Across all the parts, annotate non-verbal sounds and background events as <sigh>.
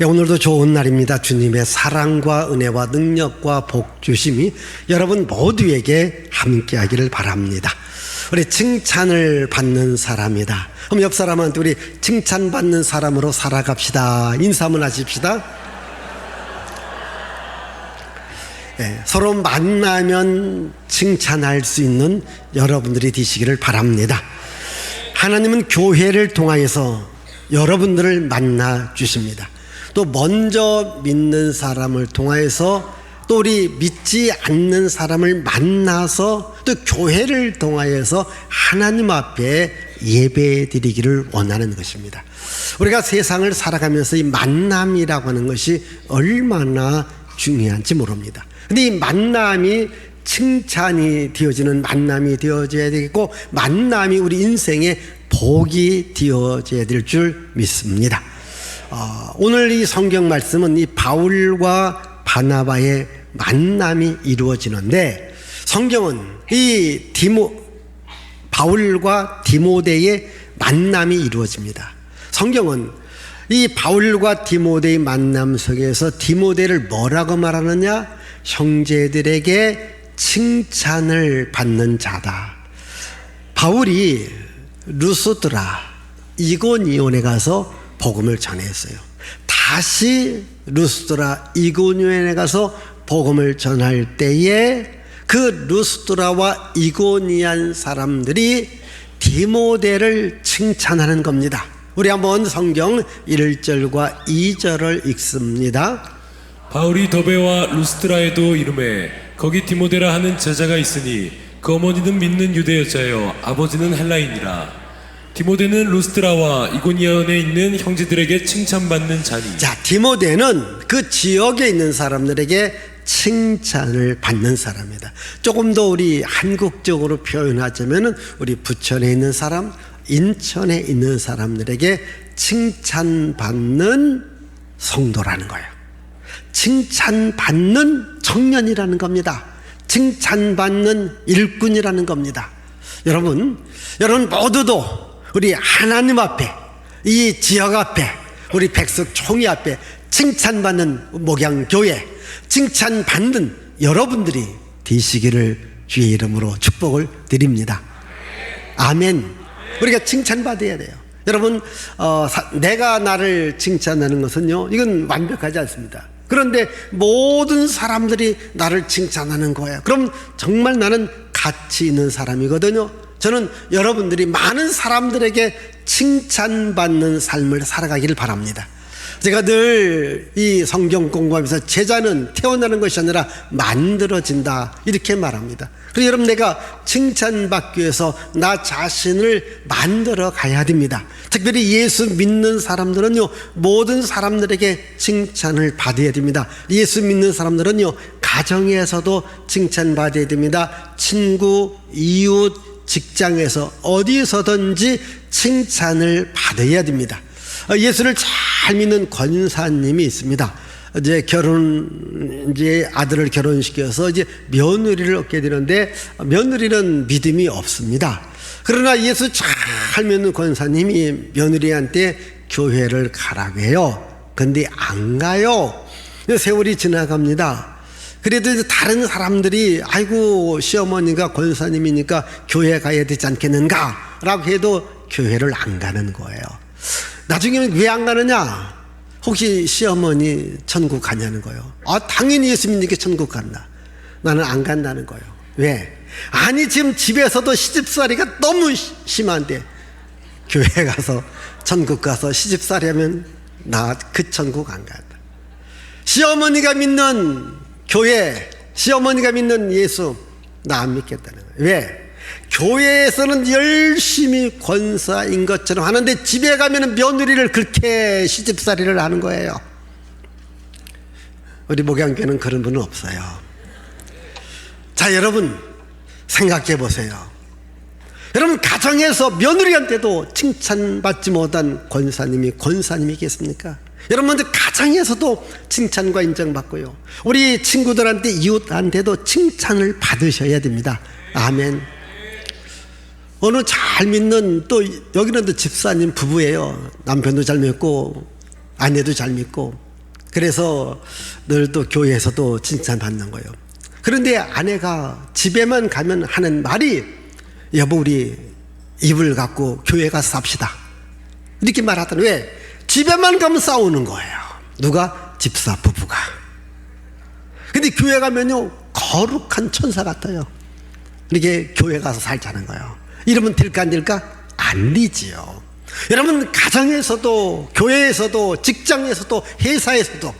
예, 오늘도 좋은 날입니다. 주님의 사랑과 은혜와 능력과 복 주심이 여러분 모두에게 함께하기를 바랍니다. 우리 칭찬을 받는 사람이다. 그럼 옆 사람한테 우리 칭찬받는 사람으로 살아갑시다. 인사 한번 하십시다. 예, 서로 만나면 칭찬할 수 있는 여러분들이 되시기를 바랍니다. 하나님은 교회를 통하여서 여러분들을 만나 주십니다. 또 먼저 믿는 사람을 통하여서 또 우리 믿지 않는 사람을 만나서 또 교회를 통하여서 하나님 앞에 예배 드리기를 원하는 것입니다. 우리가 세상을 살아가면서 이 만남이라고 하는 것이 얼마나 중요한지 모릅니다. 근데 이 만남이 칭찬이 되어지는 만남이 되어져야 되겠고 만남이 우리 인생의 복이 되어져야 될 줄 믿습니다. 어, 오늘 이 성경 말씀은 이 바울과 바나바의 만남이 이루어지는데 성경은 이 디모 바울과 디모데의 만남이 이루어집니다. 성경은 이 바울과 디모데의 만남 속에서 디모데를 뭐라고 말하느냐? 형제들에게 칭찬을 받는 자다. 바울이 루스드라 이고니온에 가서 복음을 전했어요. 다시 루스드라 이고니온에 가서 복음을 전할 때에 그 루스드라와 이고니안 사람들이 디모데를 칭찬하는 겁니다. 우리 한번 성경 1절과 2절을 읽습니다. 바울이 더베와 루스트라에도 이름에 거기 디모데라 하는 제자가 있으니 그 어머니는 믿는 유대 여자여 아버지는 헬라인이라 디모데는 루스트라와 이고니온에 있는 형제들에게 칭찬받는 자니 자, 디모데는 그 지역에 있는 사람들에게 칭찬을 받는 사람이다. 조금 더 우리 한국적으로 표현하자면은 우리 부천에 있는 사람, 인천에 있는 사람들에게 칭찬받는 성도라는 거예요. 칭찬받는 청년이라는 겁니다. 칭찬받는 일꾼이라는 겁니다. 여러분, 여러분 모두도 우리 하나님 앞에, 이 지역 앞에, 우리 백석 총회 앞에 칭찬받는 목양교회, 칭찬받는 여러분들이 되시기를 주의 이름으로 축복을 드립니다. 아멘. 우리가 칭찬받아야 돼요. 여러분, 어, 사, 내가 나를 칭찬하는 것은요, 이건 완벽하지 않습니다. 그런데 모든 사람들이 나를 칭찬하는 거예요. 그럼 정말 나는 가치 있는 사람이거든요. 저는 여러분들이 많은 사람들에게 칭찬받는 삶을 살아가기를 바랍니다. 제가 늘 이 성경 공부하면서 제자는 태어나는 것이 아니라 만들어진다 이렇게 말합니다. 그래서 여러분 내가 칭찬받기 위해서 나 자신을 만들어 가야 됩니다. 특별히 예수 믿는 사람들은요 모든 사람들에게 칭찬을 받아야 됩니다. 예수 믿는 사람들은요 가정에서도 칭찬받아야 됩니다. 친구, 이웃, 직장에서 어디서든지 칭찬을 받아야 됩니다. 예수를 잘 믿는 권사님이 있습니다. 이제 결혼 이제 아들을 결혼시켜서 이제 며느리를 얻게 되는데 며느리는 믿음이 없습니다. 그러나 예수 잘 믿는 권사님이 며느리한테 교회를 가라고 해요. 근데 안 가요. 세월이 지나갑니다. 그래도 다른 사람들이 아이고 시어머니가 권사님이니까 교회 가야 되지 않겠는가? 라고 해도 교회를 안 가는 거예요. 나중에는 왜 안 가느냐? 혹시 시어머니 천국 가냐는 거예요. 아, 당연히 예수 믿으니까 천국 간다. 나는 안 간다는 거예요. 왜? 아니, 지금 집에서도 시집살이가 너무 심한데, 교회 가서, 천국 가서 시집살이 하면 나 그 천국 안 간다. 시어머니가 믿는 교회, 시어머니가 믿는 예수, 나 안 믿겠다는 거예요. 왜? 교회에서는 열심히 권사인 것처럼 하는데 집에 가면 며느리를 그렇게 시집살이를 하는 거예요. 우리 목양교는 그런 분은 없어요. 자, 여러분, 생각해 보세요. 여러분, 가정에서 며느리한테도 칭찬받지 못한 권사님이 권사님이겠습니까? 여러분들 가정에서도 칭찬과 인정받고요. 우리 친구들한테 이웃한테도 칭찬을 받으셔야 됩니다. 아멘. 어느 잘 믿는 또 여기는 또 집사님 부부예요. 남편도 잘 믿고 아내도 잘 믿고 그래서 늘 또 교회에서도 칭찬받는 거예요. 그런데 아내가 집에만 가면 하는 말이 여보 우리 입을 갖고 교회 가서 삽시다. 이렇게 말하더니 왜? 집에만 가면 싸우는 거예요. 누가? 집사 부부가. 근데 교회 가면요 거룩한 천사 같아요. 이렇게 교회 가서 살자는 거예요. 이러면 될까 안 될까? 안 되지요. 여러분 가정에서도 교회에서도 직장에서도 회사에서도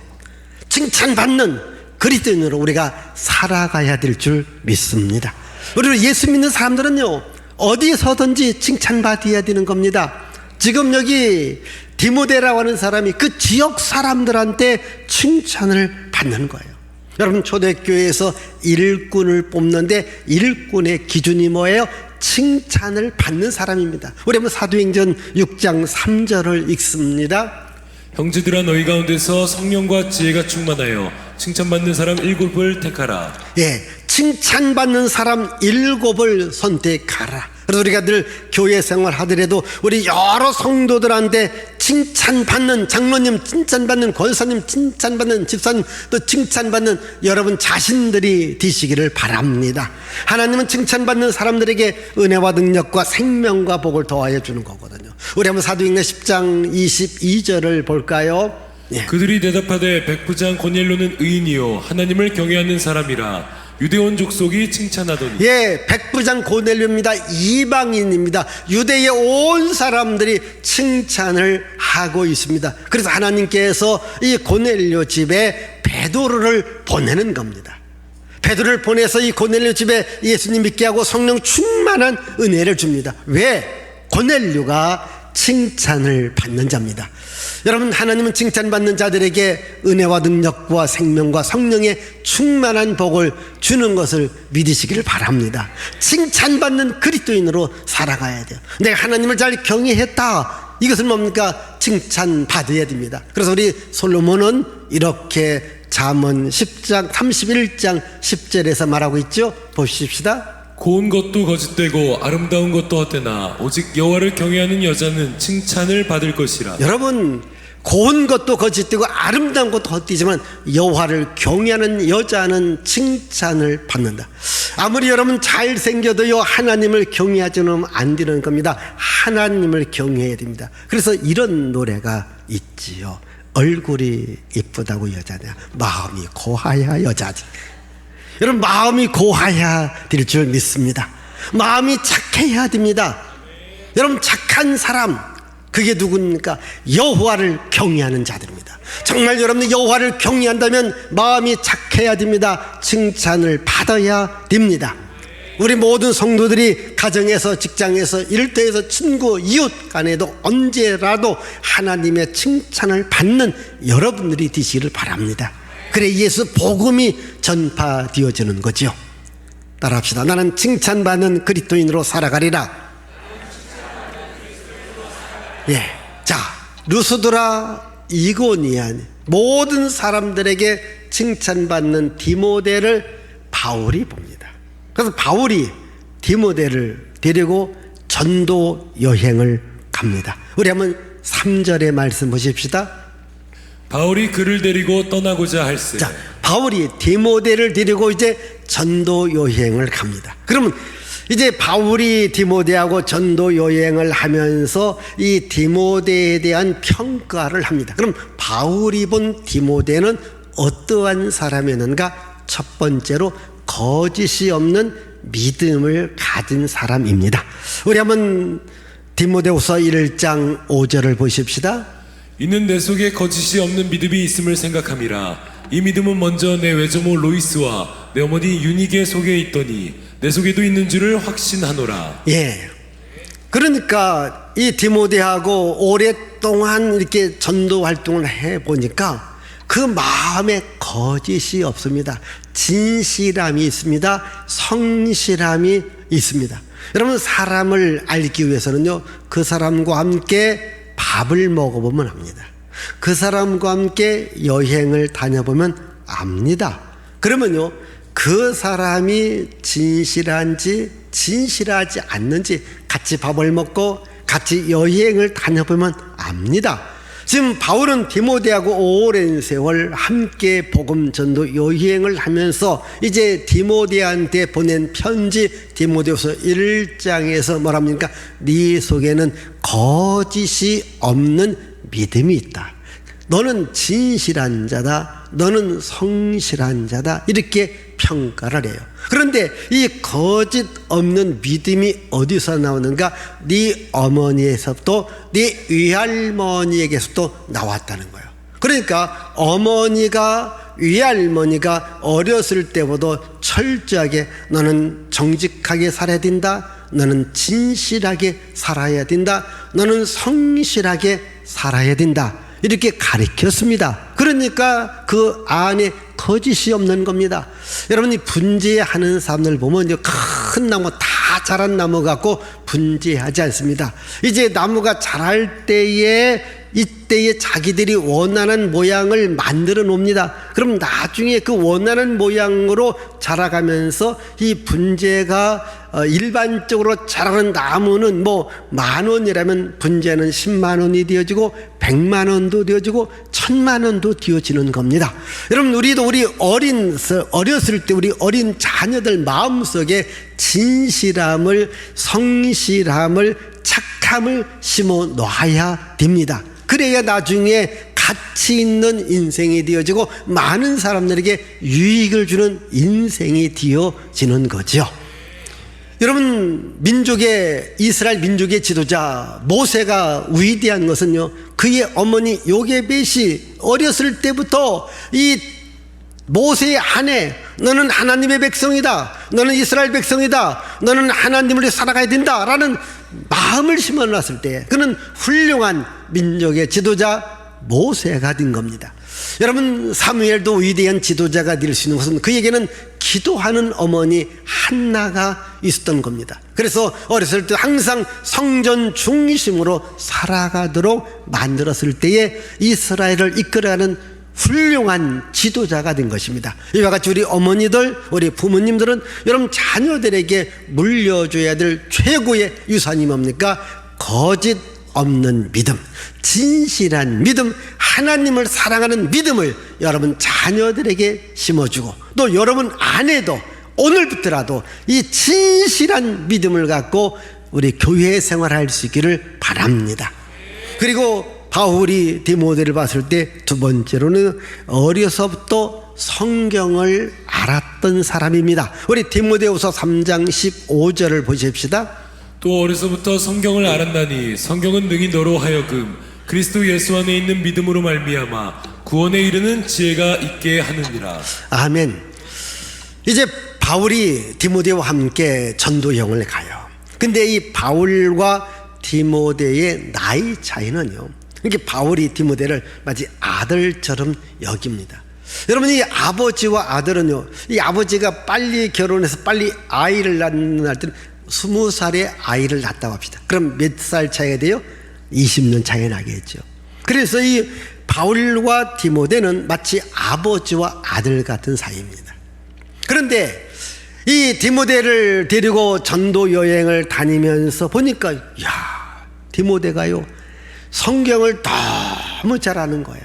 칭찬받는 그리스도인으로 우리가 살아가야 될 줄 믿습니다. 우리 예수 믿는 사람들은요 어디서든지 칭찬받아야 되는 겁니다. 지금 여기 디모데라고 하는 사람이 그 지역 사람들한테 칭찬을 받는 거예요. 여러분 초대교회에서 일꾼을 뽑는데 일꾼의 기준이 뭐예요? 칭찬을 받는 사람입니다. 우리 한번 사도행전 6장 3절을 읽습니다. 형제들아 너희 가운데서 성령과 지혜가 충만하여 칭찬받는 사람 일곱을 택하라. 예, 칭찬받는 사람 일곱을 선택하라. 그래서 우리가 늘 교회 생활 하더라도 우리 여러 성도들한테 칭찬받는 장로님 칭찬받는 권사님 칭찬받는 집사님 또 칭찬받는 여러분 자신들이 되시기를 바랍니다. 하나님은 칭찬받는 사람들에게 은혜와 능력과 생명과 복을 더하여 주는 거거든요. 우리 한번 사도행전 10장 22절을 볼까요? 예. 그들이 대답하되 백부장 고넬로는 의인이요 하나님을 경외하는 사람이라 유대온 족속이 칭찬하더니 예, 백부장 고넬료입니다. 이방인입니다. 유대의 온 사람들이 칭찬을 하고 있습니다. 그래서 하나님께서 이 고넬료 집에 베드로를 보내는 겁니다. 베드로를 보내서 이 고넬료 집에 예수님 믿게 하고 성령 충만한 은혜를 줍니다. 왜? 고넬료가 칭찬을 받는 자입니다. 여러분 하나님은 칭찬받는 자들에게 은혜와 능력과 생명과 성령의 충만한 복을 주는 것을 믿으시기를 바랍니다. 칭찬받는 그리스도인으로 살아가야 돼요. 내가 하나님을 잘 경외했다. 이것은 뭡니까? 칭찬받아야 됩니다. 그래서 우리 솔로몬은 이렇게 잠언 10장 31장 10절에서 말하고 있죠. 보십시다. 고운 것도 거짓되고 아름다운 것도 헛되나 오직 여호와를 경외하는 여자는 칭찬을 받을 것이라. 여러분 고운 것도 거짓되고 아름다운 것도 헛되지만 여호와를 경외하는 여자는 칭찬을 받는다. 아무리 여러분 잘 생겨도요 하나님을 경외하지는 안 되는 겁니다. 하나님을 경외해야 됩니다. 그래서 이런 노래가 있지요. 얼굴이 이쁘다고 여자냐 마음이 고하야 여자지. 여러분 마음이 고하야 될 줄 믿습니다. 마음이 착해야 됩니다. 여러분 착한 사람 그게 누굽니까? 여호와를 경외하는 자들입니다. 정말 여러분 여호와를 경외한다면 마음이 착해야 됩니다. 칭찬을 받아야 됩니다. 우리 모든 성도들이 가정에서 직장에서 일터에서 친구 이웃 간에도 언제라도 하나님의 칭찬을 받는 여러분들이 되시기를 바랍니다. 그래 예수 복음이 전파되어지는 거지요. 따라합시다. 나는 칭찬받는 그리스도인으로 살아가리라. 예. 자, 루스드라 이고니안 모든 사람들에게 칭찬받는 디모데를 바울이 봅니다. 그래서 바울이 디모데를 데리고 전도 여행을 갑니다. 우리 한번 3절의 말씀 보십시다. 바울이 그를 데리고 떠나고자 할세. 자, 바울이 디모데를 데리고 이제 전도 여행을 갑니다. 그러면 이제 바울이 디모데하고 전도 여행을 하면서 이 디모데에 대한 평가를 합니다. 그럼 바울이 본 디모데는 어떠한 사람이었는가? 첫 번째로 거짓이 없는 믿음을 가진 사람입니다. 우리 한번 디모데후서 1장 5절을 보십시다. 이는 내 속에 거짓이 없는 믿음이 있음을 생각함이라. 이 믿음은 먼저 내 외조모 로이스와 내 어머니 유니게 속에 있더니 내 속에도 있는 줄을 확신하노라. 예. 그러니까 이 디모데하고 오랫동안 이렇게 전도 활동을 해 보니까 그 마음에 거짓이 없습니다. 진실함이 있습니다. 성실함이 있습니다. 여러분 사람을 알기 위해서는요. 그 사람과 함께 밥을 먹어보면 합니다. 그 사람과 함께 여행을 다녀보면 압니다. 그러면요. 그 사람이 진실한지 진실하지 않는지 같이 밥을 먹고 같이 여행을 다녀보면 압니다. 지금 바울은 디모데하고 오랜 세월 함께 복음 전도 여행을 하면서 이제 디모데한테 보낸 편지 디모데후서 1장에서 뭐랍니까? 네 속에는 거짓이 없는 믿음이 있다. 너는 진실한 자다. 너는 성실한 자다. 이렇게 평가를 해요. 그런데 이 거짓 없는 믿음이 어디서 나오는가? 네 어머니에서부터 네 외할머니에게서도 나왔다는 거예요. 그러니까 어머니가 외할머니가 어렸을 때보다 철저하게 너는 정직하게 살아야 된다. 너는 진실하게 살아야 된다. 너는 성실하게 살아야 된다. 이렇게 가르쳤습니다. 그러니까 그 안에 거짓이 없는 겁니다. 여러분이 분재하는 사람들 보면 이제 큰 나무 다 자란 나무 갖고 분재하지 않습니다. 이제 나무가 자랄 때에 이때에 자기들이 원하는 모양을 만들어 놓습니다. 그럼 나중에 그 원하는 모양으로 자라가면서 이 분재가 어, 일반적으로 자라는 나무는 뭐 만 원이라면 분재는 10만 원이 되어지고 100만 원도 되어지고 천만 원도 되어지는 겁니다. 여러분 우리도 우리 어린 어렸을 때 우리 어린 자녀들 마음속에 진실함을 성실함을 착함을 심어 놔야 됩니다. 그래야 나중에 가치 있는 인생이 되어지고 많은 사람들에게 유익을 주는 인생이 되어지는 거죠. 여러분 민족의 이스라엘 민족의 지도자 모세가 위대한 것은요 그의 어머니 요게벳이 어렸을 때부터 이 모세의 아내 너는 하나님의 백성이다 너는 이스라엘 백성이다 너는 하나님을 살아가야 된다라는 마음을 심어놨을 때 그는 훌륭한 민족의 지도자 모세가 된 겁니다. 여러분 사무엘도 위대한 지도자가 될 수 있는 것은 그에게는 기도하는 어머니 한나가 있었던 겁니다. 그래서 어렸을 때 항상 성전 중심으로 살아가도록 만들었을 때에 이스라엘을 이끌어가는 훌륭한 지도자가 된 것입니다. 이와 같이 우리 어머니들, 우리 부모님들은 여러분 자녀들에게 물려줘야 될 최고의 유산이 뭡니까? 거짓 없는 믿음, 진실한 믿음, 하나님을 사랑하는 믿음을 여러분 자녀들에게 심어주고 또 여러분 아내도 오늘부터라도 이 진실한 믿음을 갖고 우리 교회 생활할 수 있기를 바랍니다. 그리고 바울이 디모데를 봤을 때 두 번째로는 어려서부터 성경을 알았던 사람입니다. 우리 디모데후서 3장 15절을 보십시다. 또 어려서부터 성경을 알았나니 성경은 능히 너로 하여금 그리스도 예수 안에 있는 믿음으로 말미암아 구원에 이르는 지혜가 있게 하느니라. 아멘. 이제 바울이 디모데와 함께 전도 여행을 가요. 근데 이 바울과 디모데의 나이 차이는요. 이게 바울이 디모데를 마치 아들처럼 여깁니다. 여러분 이 아버지와 아들은요. 이 아버지가 빨리 결혼해서 빨리 아이를 낳는 때는 스무 살에 아이를 낳았다고 합시다. 그럼 몇 살 차이가 돼요? 20년 차이 나겠죠. 그래서 이 바울과 디모데는 마치 아버지와 아들 같은 사이입니다. 그런데 이 디모데를 데리고 전도 여행을 다니면서 보니까 야 디모데가요 성경을 너무 잘하는 거예요.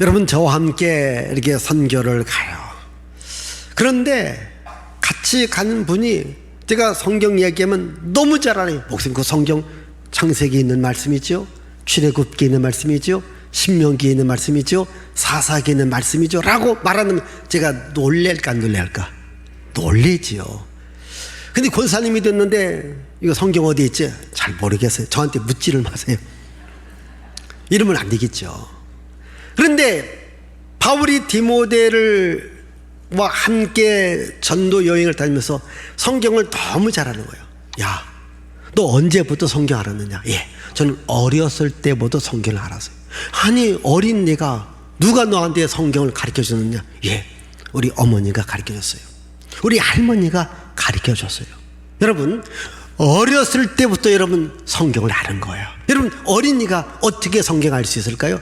여러분 저와 함께 이렇게 선교를 가요. 그런데 같이 가는 분이 제가 성경 얘기하면 너무 잘 알아요. 목사님 그 성경 창세기 있는 말씀이죠. 출애굽기 있는 말씀이죠. 신명기 있는 말씀이죠. 사사기 있는 말씀이죠. 라고 말하면 제가 놀랄까 안 놀랄까? 놀래지요. 근데 권사님이 됐는데 이거 성경 어디 있지? 잘 모르겠어요. 저한테 묻지를 마세요. 이러면 안 되겠죠. 그런데 바울이 디모데를 와 함께 전도 여행을 다니면서 성경을 너무 잘하는 거예요. 야, 너 언제부터 성경 알았느냐? 예, 저는 어렸을 때부터 성경을 알았어요. 아니 어린 내가 누가 너한테 성경을 가르쳐 줬느냐? 예, 우리 어머니가 가르쳐 줬어요. 우리 할머니가 가르쳐 줬어요. 여러분 어렸을 때부터 여러분 성경을 아는 거예요. 여러분 어린이가 어떻게 성경 알 수 있을까요?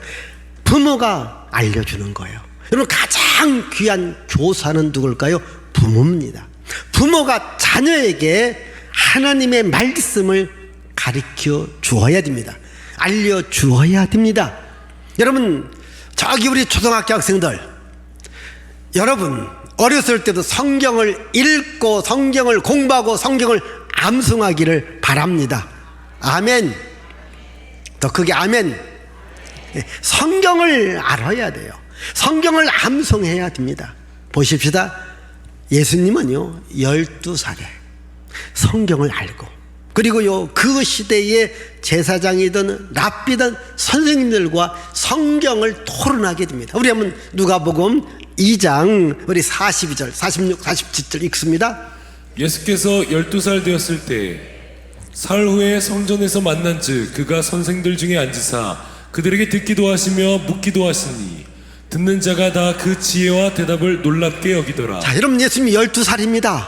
부모가 알려주는 거예요. 여러분 가장 귀한 교사는 누굴까요? 부모입니다. 부모가 자녀에게 하나님의 말씀을 가르쳐 주어야 됩니다. 알려 주어야 됩니다. 여러분, 저기 우리 초등학교 학생들, 여러분, 어렸을 때도 성경을 읽고 성경을 공부하고 성경을 암송하기를 바랍니다. 아멘. 더 크게 아멘. 예, 성경을 알아야 돼요. 성경을 암송해야 됩니다. 보십시다. 예수님은요, 12살에 성경을 알고, 그리고요, 그 시대의 제사장이든 랍비든 선생님들과 성경을 토론하게 됩니다. 우리 한번 누가 복음 2장 우리 42절, 46, 47절 읽습니다. 예수께서 12살 되었을 때 사흘 후에 성전에서 만난 즉 그가 선생들 중에 앉으사 그들에게 듣기도 하시며 묻기도 하시니 듣는 자가 다 그 지혜와 대답을 놀랍게 여기더라. 자, 여러분 예수님이 12살입니다.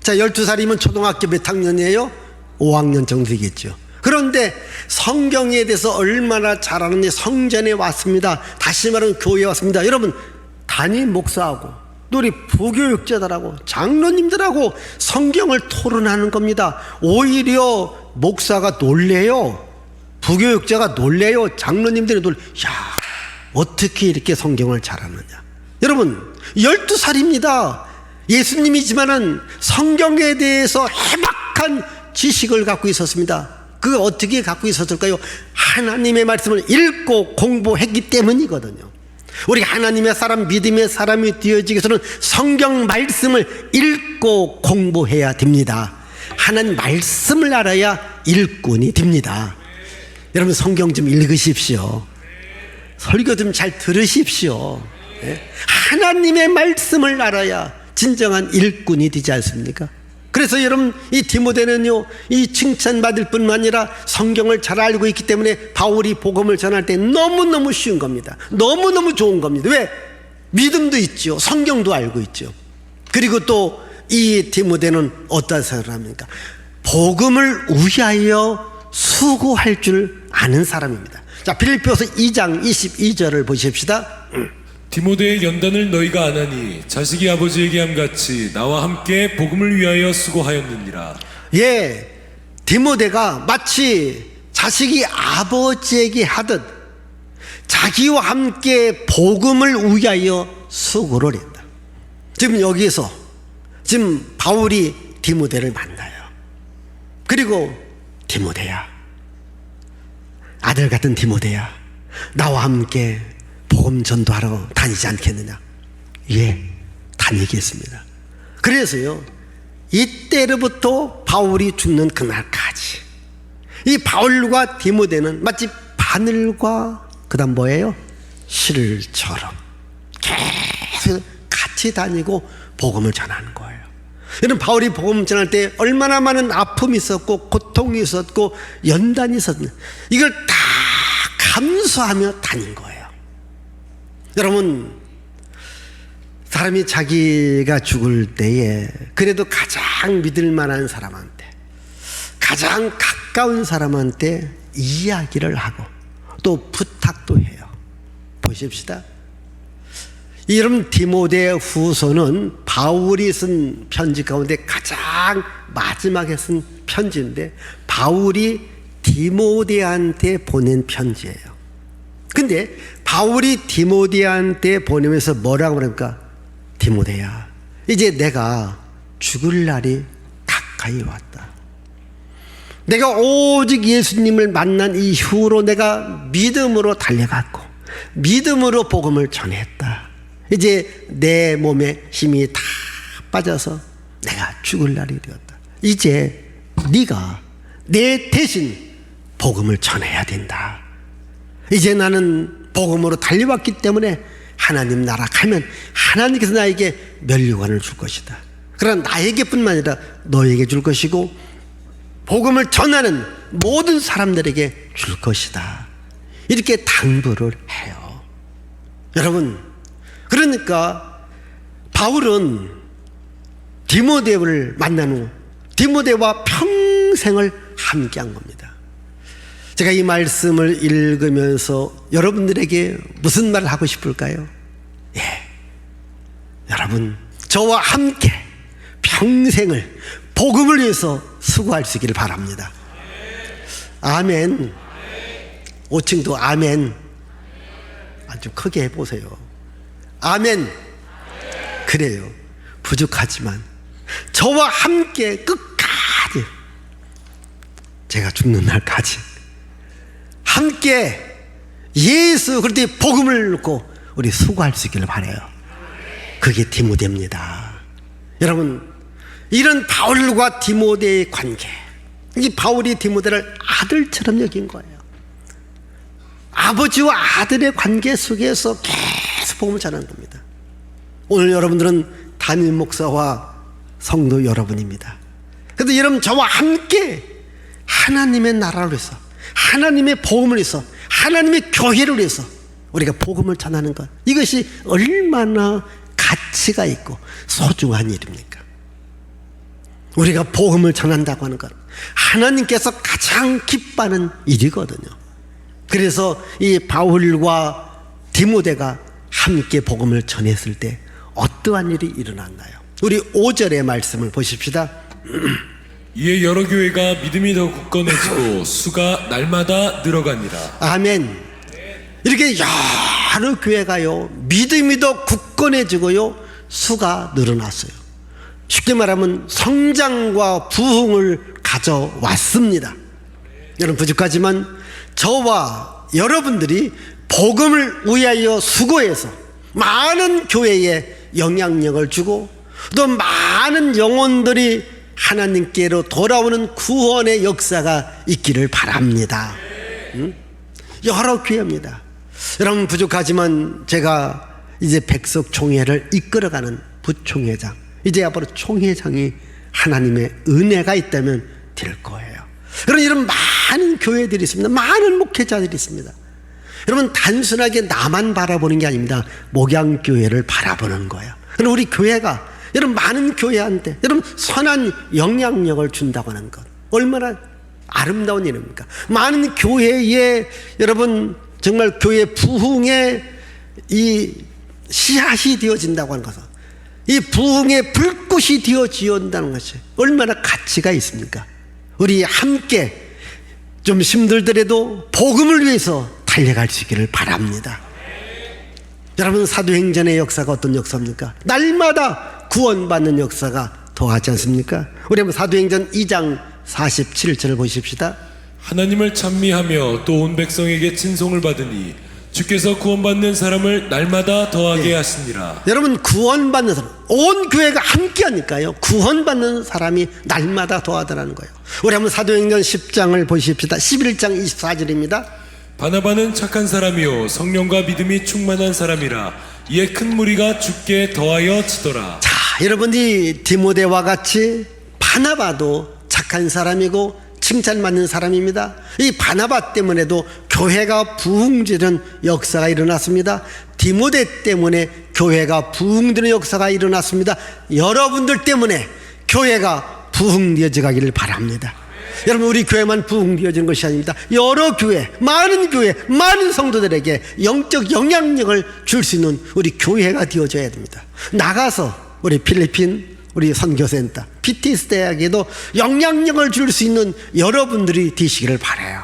자, 12살이면 초등학교 몇 학년이에요? 5학년 정도 되겠죠. 그런데 성경에 대해서 얼마나 잘 아는지 성전에 왔습니다. 다시 말하면 교회에 왔습니다. 여러분, 담임 목사하고 또 우리 부교육자들하고 장로님들하고 성경을 토론하는 겁니다. 오히려 목사가 놀래요. 부교육자가 놀래요. 장로님들이 놀래. 야, 어떻게 이렇게 성경을 잘하느냐. 여러분, 12살입니다. 예수님이지만은 성경에 대해서 해박한 지식을 갖고 있었습니다. 그 어떻게 갖고 있었을까요? 하나님의 말씀을 읽고 공부했기 때문이거든요. 우리 하나님의 사람, 믿음의 사람이 되어지기 위해서는 성경 말씀을 읽고 공부해야 됩니다. 하나님 말씀을 알아야 일꾼이 됩니다. 여러분 성경 좀 읽으십시오. 설교 좀 잘 들으십시오. 예? 하나님의 말씀을 알아야 진정한 일꾼이 되지 않습니까? 그래서 여러분 이 디모데는요 이 칭찬받을 뿐만 아니라 성경을 잘 알고 있기 때문에 바울이 복음을 전할 때 너무너무 쉬운 겁니다. 너무너무 좋은 겁니다. 왜? 믿음도 있죠. 성경도 알고 있죠. 그리고 또 이 디모데는 어떤 사람입니까? 복음을 위하여 수고할 줄 아는 사람입니다. 자, 빌립보서 2장 22절을 보십시다. 디모데의 연단을 너희가 안 하니 자식이 아버지에게 함같이 나와 함께 복음을 위하여 수고하였느니라. 예, 디모데가 마치 자식이 아버지에게 하듯 자기와 함께 복음을 위하여 수고를 했다. 지금 여기서 지금 바울이 디모데를 만나요. 그리고 디모데야, 아들 같은 디모데야, 나와 함께 복음 전도하러 다니지 않겠느냐? 예, 다니겠습니다. 그래서요, 이때로부터 바울이 죽는 그날까지 이 바울과 디모데는 마치 바늘과 그다음 뭐예요? 실처럼 계속 같이 다니고 복음을 전하는 거예요. 여러분 바울이 복음 전할 때 얼마나 많은 아픔이 있었고 고통이 있었고 연단이 있었는데 이걸 다 감수하며 다닌 거예요. 여러분 사람이 자기가 죽을 때에 그래도 가장 믿을 만한 사람한테 가장 가까운 사람한테 이야기를 하고 또 부탁도 해요. 보십시다. 이름 디모데 후서는 바울이 쓴 편지 가운데 가장 마지막에 쓴 편지인데 바울이 디모데한테 보낸 편지예요. 근데 바울이 디모데한테 보내면서 뭐라고 그럽니까? 디모데야, 이제 내가 죽을 날이 가까이 왔다. 내가 오직 예수님을 만난 이후로 내가 믿음으로 달려갔고 믿음으로 복음을 전했다. 이제 내 몸에 힘이 다 빠져서 내가 죽을 날이 되었다. 이제 네가 내 대신 복음을 전해야 된다. 이제 나는 복음으로 달려왔기 때문에 하나님 나라 가면 하나님께서 나에게 멸류관을 줄 것이다. 그러나 나에게뿐만 아니라 너에게 줄 것이고 복음을 전하는 모든 사람들에게 줄 것이다. 이렇게 당부를 해요. 여러분, 그러니까 바울은 디모데를 만난 후 디모데와 평생을 함께한 겁니다. 제가 이 말씀을 읽으면서 여러분들에게 무슨 말을 하고 싶을까요? 예. 여러분, 저와 함께 평생을 복음을 위해서 수고할 수 있기를 바랍니다. 아멘. 5층도 아멘. 아주 크게 해보세요. 아멘. 그래요. 부족하지만 저와 함께 끝까지 제가 죽는 날까지 함께 예수 그리스도의 복음을 놓고 우리 수고할 수 있기를 바래요. 그게 디모데입니다. 여러분 이런 바울과 디모데의 관계 이 바울이 디모데를 아들처럼 여긴 거예요. 아버지와 아들의 관계 속에서 계속 복음을 전하는 겁니다. 오늘 여러분들은 담임 목사와 성도 여러분입니다. 그런데 여러분 저와 함께 하나님의 나라를 위해서 하나님의 복음을 위해서 하나님의 교회를 위해서 우리가 복음을 전하는 것 이것이 얼마나 가치가 있고 소중한 일입니까? 우리가 복음을 전한다고 하는 것 하나님께서 가장 기뻐하는 일이거든요. 그래서 이 바울과 디모데가 함께 복음을 전했을 때 어떠한 일이 일어났나요? 우리 5절의 말씀을 보십시다. <clears throat> 이에 여러 교회가 믿음이 더 굳건해지고 <clears throat> 수가 날마다 늘어가니라. 아멘. 이렇게 여러 교회가요, 믿음이 더 굳건해지고요, 수가 늘어났어요. 쉽게 말하면 성장과 부흥을 가져왔습니다. 여러분 부족하지만 저와 여러분들이 복음을 위하여 수고해서 많은 교회에 영향력을 주고 또 많은 영혼들이 하나님께로 돌아오는 구원의 역사가 있기를 바랍니다. 응? 여러 교회입니다. 여러분 부족하지만 제가 이제 백석 총회를 이끌어가는 부총회장 이제 앞으로 총회장이 하나님의 은혜가 있다면 될 거예요. 그런 이런 많은 교회들이 있습니다. 많은 목회자들이 있습니다. 여러분 단순하게 나만 바라보는 게 아닙니다. 목양교회를 바라보는 거예요. 그럼 우리 교회가 여러분 많은 교회한테 여러분 선한 영향력을 준다고 하는 것 얼마나 아름다운 일입니까? 많은 교회에 여러분 정말 교회 부흥의 이 씨앗이 되어진다고 하는 것은 이 부흥의 불꽃이 되어지온다는 것이 얼마나 가치가 있습니까? 우리 함께 좀 힘들더라도 복음을 위해서 달려갈 수 있기를 바랍니다. 여러분 사도행전의 역사가 어떤 역사입니까? 날마다 구원받는 역사가 더하지 않습니까? 우리 한번 사도행전 2장 47절을 보십시다. 하나님을 찬미하며 또 온 백성에게 친송을 받으니 주께서 구원받는 사람을 날마다 더하게 하시니라. 여러분 구원받는 사람 온 교회가 함께 하니까요 구원받는 사람이 날마다 더하더라는 거예요 우리 한번 사도행전 10장을 보십시다 11장 24절입니다 바나바는 착한 사람이요 성령과 믿음이 충만한 사람이라 이에 큰 무리가 주께 더하여 치더라. 자 여러분이 디모데와 같이 바나바도 착한 사람이고 칭찬받는 사람입니다. 이 바나바 때문에도 교회가 부흥되는 역사가 일어났습니다. 디모데 때문에 교회가 부흥되는 역사가 일어났습니다. 여러분들 때문에 교회가 부흥되어져 가기를 바랍니다 여러분 우리 교회만 부흥되어지는 것이 아닙니다. 여러 교회, 많은 교회, 많은 성도들에게 영적 영향력을 줄 수 있는 우리 교회가 되어져야 됩니다. 나가서 우리 필리핀 우리 선교센터, PTS 대학에도 영향력을 줄 수 있는 여러분들이 되시기를 바라요.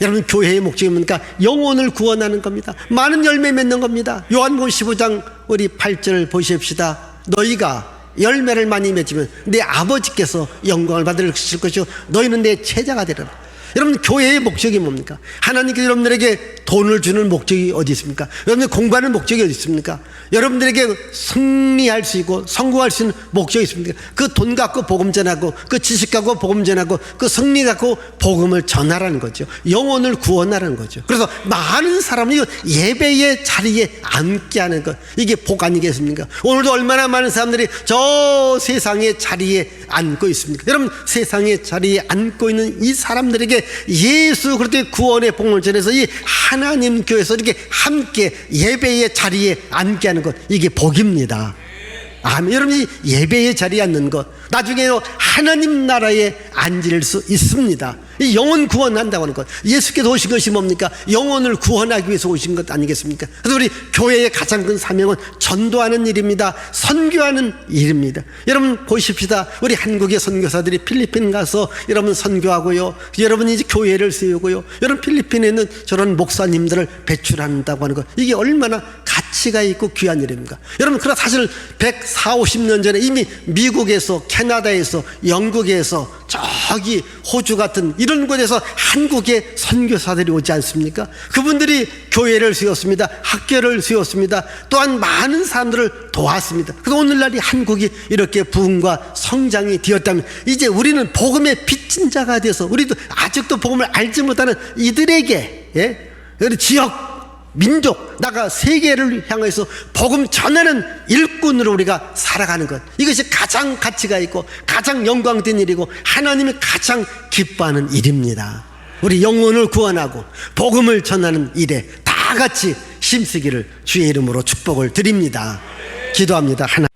여러분 교회의 목적이 뭡니까? 영혼을 구원하는 겁니다. 많은 열매 맺는 겁니다. 요한복음 15장 우리 8절 보십시다. 너희가 열매를 많이 맺으면 내 아버지께서 영광을 받으실 것이요 너희는 내 제자가 되리라. 여러분 교회의 목적이 뭡니까? 하나님께서 여러분들에게 돈을 주는 목적이 어디 있습니까? 여러분들 공부하는 목적이 어디 있습니까? 여러분들에게 승리할 수 있고 성공할 수 있는 목적이 있습니까? 그 돈 갖고 복음 전하고 그 지식 갖고 복음 전하고 그 승리 갖고 복음을 전하라는 거죠. 영혼을 구원하라는 거죠. 그래서 많은 사람이 예배의 자리에 앉게 하는 것 이게 복 아니겠습니까? 오늘도 얼마나 많은 사람들이 저 세상의 자리에 앉고 있습니까? 여러분 세상의 자리에 앉고 있는 이 사람들에게 예수 그리스도의 구원의 복음을 전해서 이 하나님 교회에서 이렇게 함께 예배의 자리에 앉게 하는 것 이게 복입니다. 아멘. 여러분이 예배의 자리에 앉는 것, 나중에요, 하나님 나라에 앉을 수 있습니다. 이 영혼 구원한다고 하는 것. 예수께서 오신 것이 뭡니까? 영혼을 구원하기 위해서 오신 것 아니겠습니까? 그래서 우리 교회의 가장 큰 사명은 전도하는 일입니다. 선교하는 일입니다. 여러분 보십시다. 우리 한국의 선교사들이 필리핀 가서 여러분 선교하고요. 여러분이 이제 교회를 세우고요. 여러분 필리핀에 있는 저런 목사님들을 배출한다고 하는 것. 이게 얼마나 가치가 있고 귀한 일입니까? 여러분, 그러나 사실 140, 50년 전에 이미 미국에서, 캐나다에서, 영국에서, 저기 호주 같은 이런 곳에서 한국에 선교사들이 오지 않습니까? 그분들이 교회를 세웠습니다. 학교를 세웠습니다. 또한 많은 사람들을 도왔습니다. 그래서 오늘날 이 한국이 이렇게 부흥과 성장이 되었다면 이제 우리는 복음의 빚진 자가 돼서 우리도 아직도 복음을 알지 못하는 이들에게 예? 지역 민족, 나가 세계를 향해서 복음 전하는 일꾼으로 우리가 살아가는 것. 이것이 가장 가치가 있고 가장 영광된 일이고 하나님이 가장 기뻐하는 일입니다. 우리 영혼을 구원하고 복음을 전하는 일에 다 같이 힘쓰기를 주의 이름으로 축복을 드립니다. 기도합니다. 하나